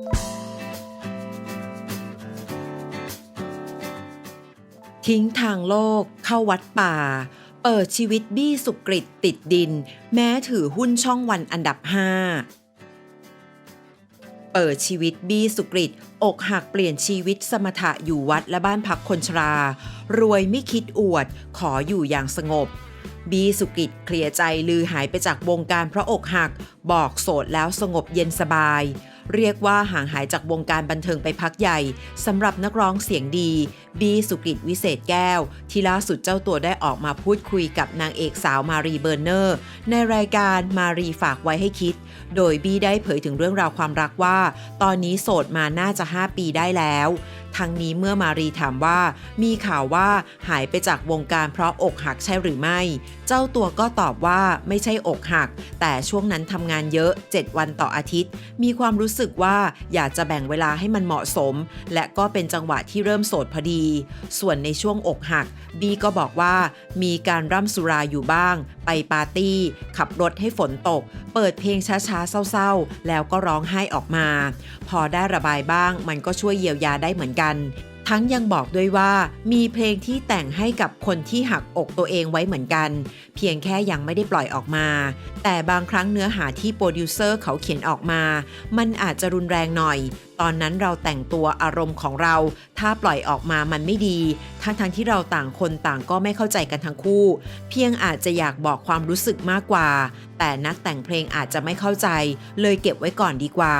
ทิ้งทางโลก เข้าวัดป่า เปิดชีวิตบี้สุกริตติดดิน แม้ถือหุ้นช่องวันอันดับ5เปิดชีวิตบี้สุกริตอกหักเปลี่ยนชีวิตสมถะอยู่วัดและบ้านพักคนชรา รวยไม่คิดอวด ขออยู่อย่างสงบ บีสุกิตเคลียร์ใจลือหายไปจากวงการเพราะอกหัก บอกโสดแล้วสงบเย็นสบาย เรียกว่าห่างหายจากวงการบันเทิงไปพักใหญ่สำหรับนักร้องเสียงดี บีสุกิตวิเศษแก้ว ที่ล่าสุดเจ้าตัวได้ออกมาพูดคุยกับนางเอกสาวมารีเบอร์เนอร์ ในรายการมารีฝากไว้ให้คิด โดยบีได้เผยถึงเรื่องราวความรักว่า ตอนนี้โสดมาน่าจะ 5 ปีได้แล้วทั้งนี้เมื่อมารีถามว่า มีข่าวว่าหายไปจากวงการเพราะอกหักใช่หรือไม่ เจ้าตัวก็ตอบว่าไม่ใช่อกหัก แต่ช่วงนั้นทำงานเยอะ 7 วันต่ออาทิตย์ มีความรู้สึกสึกว่าอยากจะแบ่งเวลาให้มันเหมาะสม และก็เป็นจังหวะที่เริ่มโสดพอดี ส่วนในช่วงอกหัก บีก็บอกว่ามีการร่ำสุราอยู่บ้าง ไปปาร์ตี้ ขับรถให้ฝนตก เปิดเพลงช้าๆ เศร้าๆ แล้วก็ร้องไห้ออกมา พอได้ระบายบ้างมันก็ช่วยเยียวยาได้เหมือนกัน ทั้งยังบอกด้วยว่ามีเพลงที่แต่งให้กับคนที่หักอกตัวเองไว้เหมือนกัน เพียงแค่ยังไม่ได้ปล่อยออกมา แต่บางครั้งเนื้อหาที่โปรดิวเซอร์เขาเขียนออกมา มันอาจจะรุนแรงหน่อย ตอนนั้นเราแต่งตัวอารมณ์ของเรา ถ้าปล่อยออกมามันไม่ดี ทั้งทั้งที่เราต่างคนต่างก็ไม่เข้าใจกันทั้งคู่ เพียงอาจจะอยากบอกความรู้สึกมากกว่า แต่นักแต่งเพลงอาจจะไม่เข้าใจ เลยเก็บไว้ก่อนดีกว่า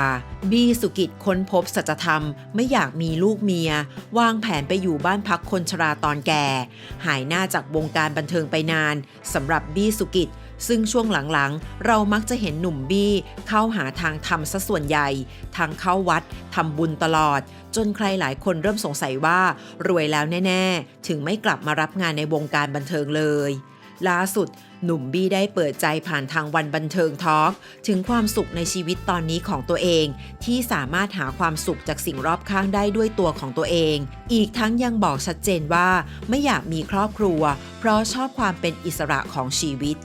บีสุกิจค้นพบสัจธรรม ไม่อยากมีลูกเมีย วางแผนไปอยู่บ้านพักคนชราตอนแก่ หายหน้าจากวงการบันเทิงไปนานสำหรับบีสุกิจ ซึ่งช่วงหลังๆ เรามักจะเห็นหนุ่มบี้เข้าหาทางทำซะส่วนใหญ่ ทางเข้าวัดทำบุญตลอด จนใครหลายคนเริ่มสงสัยว่ารวยแล้วแน่ ๆ ถึงไม่กลับมารับงานในวงการบันเทิงเลยล่าสุด หนุ่มบี้ได้เปิดใจผ่านทางวันบันเทิงทอล์กถึงความสุขในชีวิตตอนนี้ของตัวเอง ที่สามารถหาความสุขจากสิ่งรอบข้างได้ด้วยตัวของตัวเอง อีกทั้งยังบอกชัดเจนว่า ไม่อยากมีครอบครัว เพราะชอบความเป็นอิสระของชีวิต